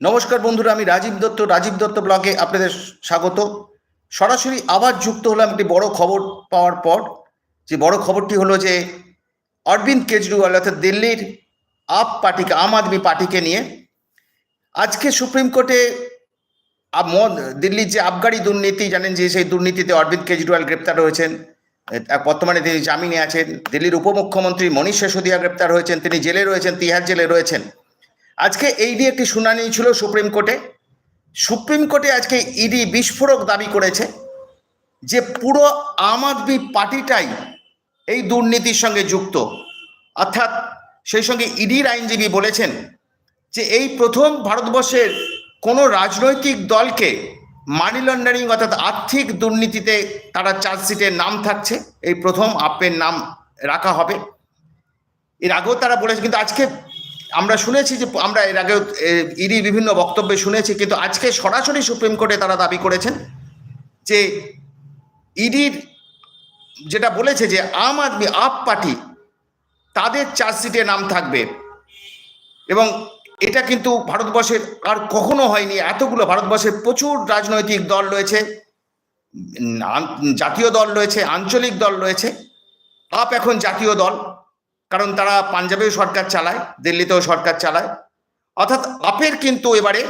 নমস্কার বন্ধুরা, আমি রাজীব দত্ত রাজীব দত্ত ব্লগে আপনাদের স্বাগত। সরাসরি আবার যুক্ত হলাম একটি বড় খবর পাওয়ার পর, যে বড় খবরটি হলো যে অরবিন্দ কেজরিওয়াল অর্থাৎ দিল্লির আপ পার্টিকে আম আদমি পার্টিকে নিয়ে আজকে সুপ্রিম কোর্টে দিল্লির যে আবগারি দুর্নীতি, জানেন যে সেই দুর্নীতিতে অরবিন্দ কেজরিওয়াল গ্রেপ্তার হয়েছেন। বর্তমানে তিনি জামিনে আছেন। দিল্লির উপমুখ্যমন্ত্রী মনীষ সিসোদিয়া গ্রেপ্তার হয়েছেন। তিনি জেলে রয়েছেন, তিহার জেলে রয়েছেন। আজকে এই নিয়ে একটি শুনানি ছিল সুপ্রিম কোর্টে। সুপ্রিম কোর্টে আজকে ইডি বিস্ফোরক দাবি করেছে যে পুরো আম আদমি পার্টিটাই এই দুর্নীতির সঙ্গে যুক্ত। অর্থাৎ সেই সঙ্গে ইডির আইনজীবী বলেছেন যে এই প্রথম ভারতবর্ষের কোনো রাজনৈতিক দলকে মানি লন্ডারিং অর্থাৎ আর্থিক দুর্নীতিতে তারা চার্জশিটের নাম থাকছে, এই প্রথম আপের নাম রাখা হবে। এর আগেও তারা বলেছে, কিন্তু আজকে আমরা শুনেছি যে, আমরা এর আগেও ইডি বিভিন্ন বক্তব্যে শুনেছি, কিন্তু আজকে সরাসরি সুপ্রিম কোর্টে তারা দাবি করেছেন যে, ইডির যেটা বলেছে যে, আম আদমি, আপ পার্টি, তাদের চার্জশিটে নাম থাকবে। এবং এটা কিন্তু ভারতবর্ষের আর কখনো হয়নি, এতগুলো ভারতবর্ষের প্রচুর রাজনৈতিক দল রয়েছে জাতীয় দল রয়েছে, আঞ্চলিক দল রয়েছে, আপ এখন জাতীয় দল। কারণ তারা পাঞ্জাবেও সরকার চালায়, দিল্লিতেও সরকার চালায়। অর্থাৎ আপের কিন্তু এবারে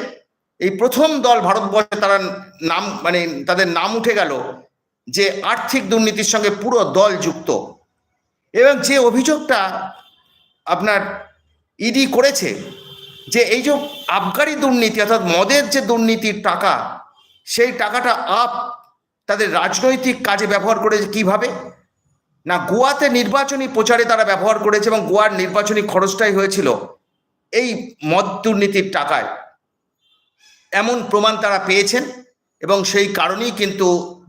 এই প্রথম দল ভারতবর্ষে তারা নাম মানে তাদের নাম উঠে গেল যে আর্থিক দুর্নীতির সঙ্গে পুরো দল যুক্ত। এবং যে অভিযোগটা আপনার ইডি করেছে যে এই যে আবগারি দুর্নীতি, অর্থাৎ মদের যে দুর্নীতির টাকা, সেই টাকাটা আপ তাদের রাজনৈতিক কাজে ব্যবহার করেছে কীভাবে? না, গোয়াতে নির্বাচনী প্রচারে তারা ব্যবহার করেছে এবং গোয়ার নির্বাচনী খরচটাই হয়েছিল এই মদ দুর্নীতির টাকায়। এমন প্রমাণ তারা পেয়েছেন এবং সেই কারণেই কিন্তু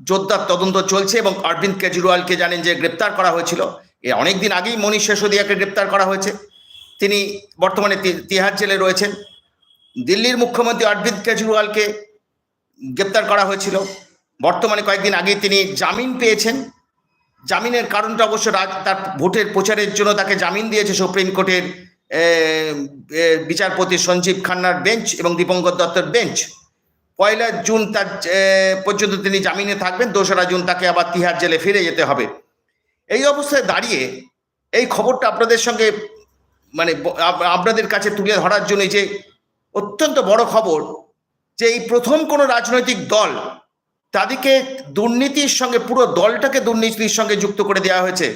জোরদার তদন্ত চলছে এবং অরবিন্দ কেজরিওয়ালকে জানেন যে গ্রেপ্তার করা হয়েছিল। এ অনেকদিন আগেই মনীষ সিসোদিয়াকে গ্রেপ্তার করা হয়েছে। তিনি বর্তমানে তিহার জেলে রয়েছেন। দিল্লির মুখ্যমন্ত্রী অরবিন্দ কেজরিওয়ালকে গ্রেপ্তার করা হয়েছিল। বর্তমানে কয়েকদিন আগেই তিনি জামিন পেয়েছেন। জামিনের কারণটা অবশ্য তার ভোটের প্রচারের জন্য তাকে জামিন দিয়েছে সুপ্রিম কোর্টের বিচারপতি সঞ্জীব খান্নার বেঞ্চ এবং দীপঙ্কর দত্তের বেঞ্চ। পয়লা জুন তার পর্যন্ত তিনি জামিনে থাকবেন, দোসরা জুন তাকে আবার তিহার জেলে ফিরে যেতে হবে। এই অবস্থায় দাঁড়িয়ে এই খবরটা আপনাদের সঙ্গে মানে আপনাদের কাছে তুলে ধরার জন্য যে অত্যন্ত বড় খবর, যে এই প্রথম কোনো রাজনৈতিক দল তাদেরকে দুর্নীতির সঙ্গে, পুরো দলটাকে দুর্নীতির সঙ্গে যুক্ত করে দেওয়া হয়েছে।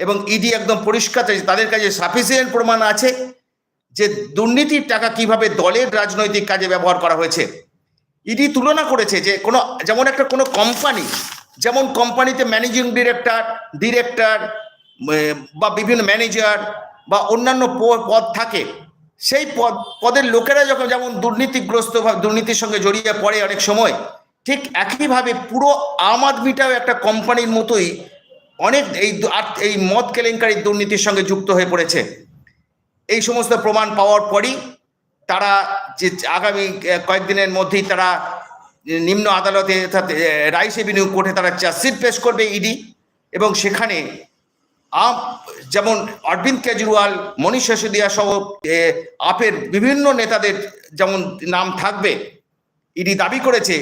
এবং ইডি একদম পরিষ্কার তাদের কাছে সাফিসিয়েন্ট প্রমাণ আছে যে দুর্নীতির টাকা কীভাবে দলের রাজনৈতিক কাজে ব্যবহার করা হয়েছে। ইডি তুলনা করেছে যে কোনো, যেমন একটা কোনো কোম্পানি যেমন কোম্পানিতে ম্যানেজিং ডিরেক্টর ডিরেক্টর বা বিভিন্ন ম্যানেজার বা অন্যান্য পদ থাকে, সেই পদ, পদের লোকেরা যখন যেমন দুর্নীতিগ্রস্ত দুর্নীতির সঙ্গে জড়িয়ে পড়ে অনেক সময় ঠিক একইভাবে পুরো আম আদমিটাও একটা কোম্পানির মতোই অনেক এই এই মদ কেলেঙ্কারির দুর্নীতির সঙ্গে যুক্ত হয়ে পড়েছে। এই সমস্ত প্রমাণ পাওয়ার পরই তারা যে আগামী কয়েকদিনের মধ্যেই তারা নিম্ন আদালতে অর্থাৎ রাইস এভিনিউ কোর্টে তারা চার্জশিট পেশ করবে ইডি এবং সেখানে আপ যেমন অরবিন্দ কেজরিওয়াল, মনীষ সিসোদিয়া সহ আপের বিভিন্ন নেতাদের যেমন নাম থাকবে, ইডি দাবি করেছে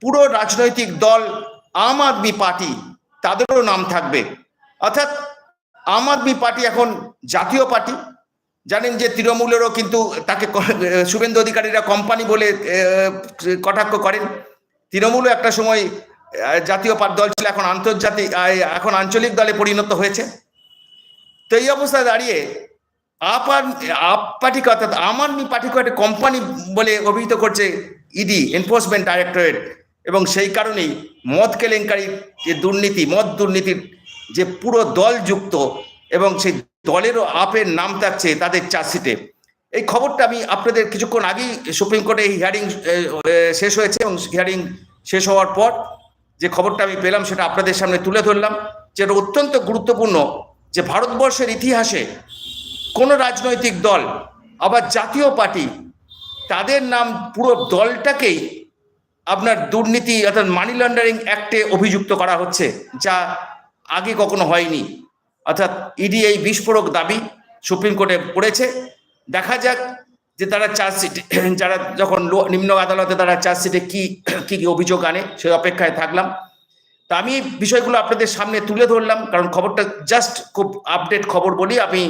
পুরো রাজনৈতিক দল আম আদমি পার্টি, তাদেরও নাম থাকবে। অর্থাৎ আম আদমি পার্টি এখন জাতীয় পার্টি। জানেন যে তৃণমূলেরও কিন্তু তাকে শুভেন্দু অধিকারীরা কোম্পানি বলে কটাক্ষ করেন। তৃণমূলও একটা সময় জাতীয় পা- দল ছিল, এখন আন্তর্জাতিক এখন আঞ্চলিক দলে পরিণত হয়েছে। তো এই অবস্থায় দাঁড়িয়ে আপ আপ পার্টিকে অর্থাৎ আম আদমি পার্টিকে একটা কোম্পানি বলে অভিহিত করছে ইডি এনফোর্সমেন্ট ডাইরেক্টরেট এবং সেই কারণেই মদ কেলেঙ্কারির যে দুর্নীতি, মদ দুর্নীতির যে পুরো দল যুক্ত এবং সেই দলেরও আপের নাম থাকছে তাদের চার্জশিটে। এই খবরটা আমি আপনাদের কিছুক্ষণ আগেই সুপ্রিম কোর্টে হিয়ারিং শেষ হয়েছে এবং হিয়ারিং শেষ হওয়ার পর যে খবরটা আমি পেলাম সেটা আপনাদের সামনে তুলে ধরলাম যেটা অত্যন্ত গুরুত্বপূর্ণ যে ভারতবর্ষের ইতিহাসে কোনো রাজনৈতিক দল, আবার জাতীয় পার্টি, তাদের নাম পুরো দলটাকেই আপনার দুর্নীতি অর্থাৎ মানি লন্ডারিং অ্যাক্টে অভিযুক্ত করা হচ্ছে, যা আগে কখনো হয়নি। অর্থাৎ ইডি এই বিস্ফোরক দাবি সুপ্রিম কোর্টে পড়েছে দেখা যাক যে তারা চার্জশিট যারা যখন নিম্ন আদালতে তারা চার্জশিটে কি কি কি অভিযোগ আনে, সেই অপেক্ষায় থাকলাম। তা আমি বিষয়গুলো আপনাদের সামনে তুলে ধরলাম, কারণ খবরটা জাস্ট খুব আপডেট খবর বলি আমি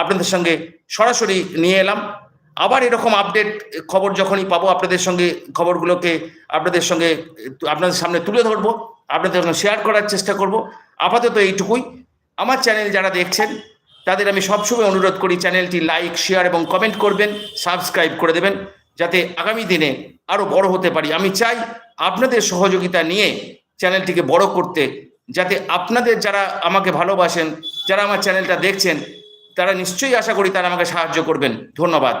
আপনাদের সঙ্গে সরাসরি নিয়ে এলাম। আবার এরকম আপডেট খবর যখনই পাবো, আপনাদের সঙ্গে খবরগুলোকে আপনাদের সঙ্গে আপনাদের সামনে তুলে ধরবো, আপনাদের সঙ্গে শেয়ার করার চেষ্টা করব। আপাতত এইটুকুই। আমার চ্যানেল যারা দেখছেন, তাদের আমি সবসময় অনুরোধ করি চ্যানেলটি লাইক শেয়ার এবং কমেন্ট করবেন সাবস্ক্রাইব করে দেবেন, যাতে আগামী দিনে আরও বড় হতে পারি। আমি চাই আপনাদের সহযোগিতা নিয়ে চ্যানেলটিকে বড় করতে, যাতে আপনাদের যারা আমাকে ভালোবাসেন, যারা আমার চ্যানেলটা দেখছেন, তারা নিশ্চয়ই আশা করি তারা আমাকে সাহায্য করবেন। ধন্যবাদ।